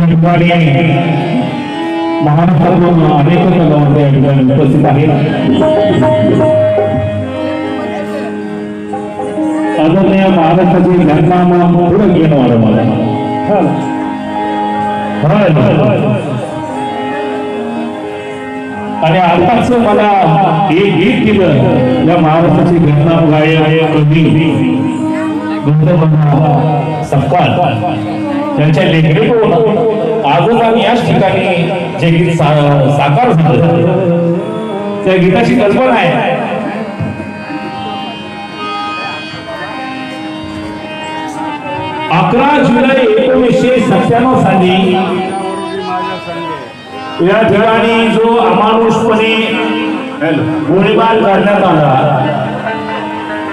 या ठिकाणी महाराष्ट्रातून अनेक कलावंत या ठिकाणी उपस्थित आहेत आदरणीय महाराष्ट्राची घटना पुढे घेणं वाटत मला. आणि आताच मला एक गीत दिलं. या महाराष्ट्राची घटना गाय कवी गौतम सपकाळ. त्यांच्या लेखणीतून आजच आम्ही याच ठिकाणी जे गीत साकार झालं त्या गीताची कल्पना आहे. अकरा जुलै एकोणीसशे सत्त्याण्णव साली या ठिकाणी जो अमानुषपणे गोळीबार करण्यात आला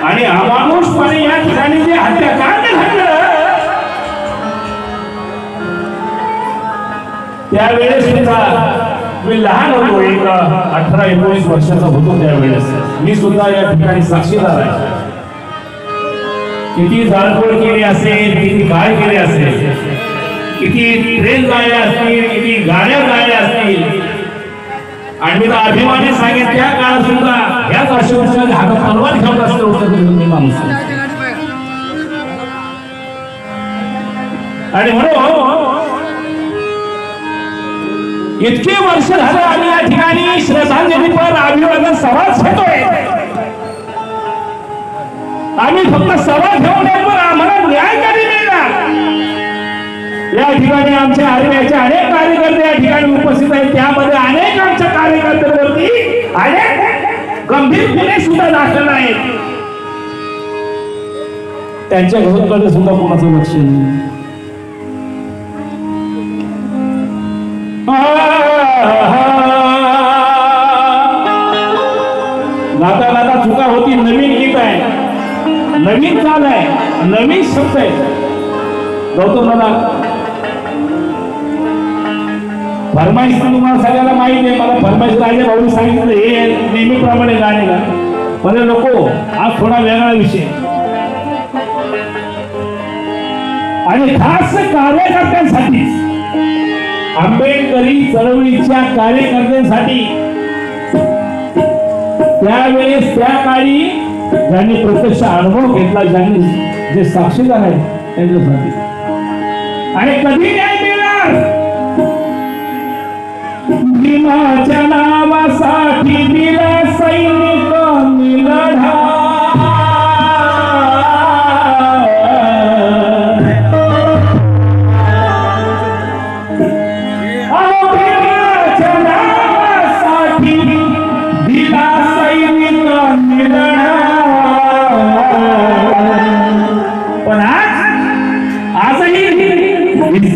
आणि अमानुषपणे या त्यावेळेस सुद्धा मी लहान होतो एक अठरा एकोणीस वर्षाचा होतो त्यावेळेस. मी सुद्धा या ठिकाणी साक्षीदार आहे. किती जाळपोळ केली असेल किती काय केले असेल किती ट्रेन जायला असतील किती गाड्या जायला असतील. आणि मी तर अभिमाने सांगेन त्या काळात सुद्धा ह्याच अशा वर्षात हातात तलवार घेऊन असतो मी माणूस आणि म्हणून इतके वर्ष झालं आम्ही या ठिकाणी श्रद्धांजली पण अभिवादन सभा घेतोय. आम्ही फक्त सभा घेऊन पण आम्हाला न्याय कधी मिळणार? या ठिकाणी आमच्या हरियाचे अनेक कार्यकर्ते या ठिकाणी उपस्थित आहेत. त्यामध्ये अनेक आमच्या कार्यकर्त्यांवरती अनेक गंभीर गुन्हे सुद्धा दाखल आहेत. त्यांच्या घराकडे सुद्धा कोणाचं लक्ष नाही. नवीन चाल नवीन शब्द आहे. गौतम दादा फरमाईश तुम्हाला सगळ्याला माहीत आहे. मला फरमाईश राजे भाऊनी सांगितलं हे नेहमीप्रमाणे गाणे ना म्हणजे नको. आज थोडा वेगळा विषय. आणि खास कार्यकर्त्यांसाठी आंबेडकरी चळवळीच्या कार्यकर्त्यांसाठी त्यावेळेस त्या काळी ज्यांनी प्रत्यक्ष अनुभव घेतला ज्यांनी जे साक्षीदार आहेत त्यांच्यासाठी आणि कधी न्याय मिळणार? भीमाच्या नावासाठी दिला सैनिक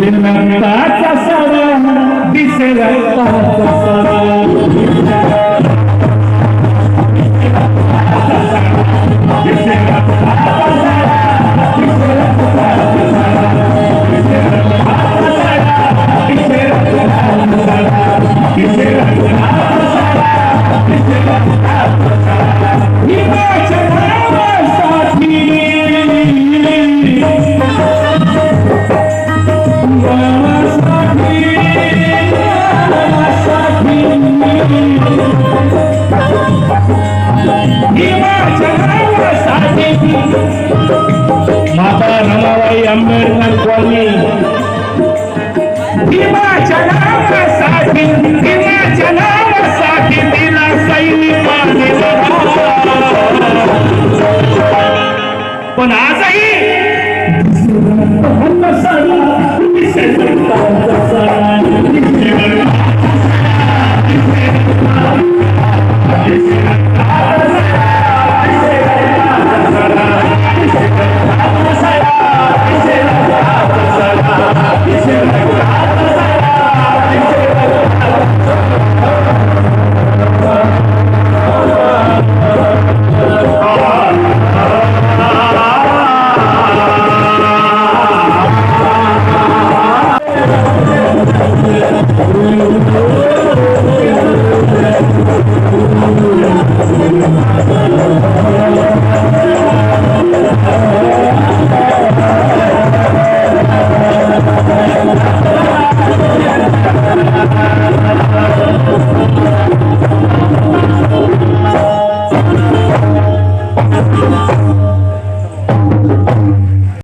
Bismillah taça sana, bismillah taça sana. Bismillah taça sana. Ramabai Ambedkar colony भीमाच्या नावासाठी भीमाच्या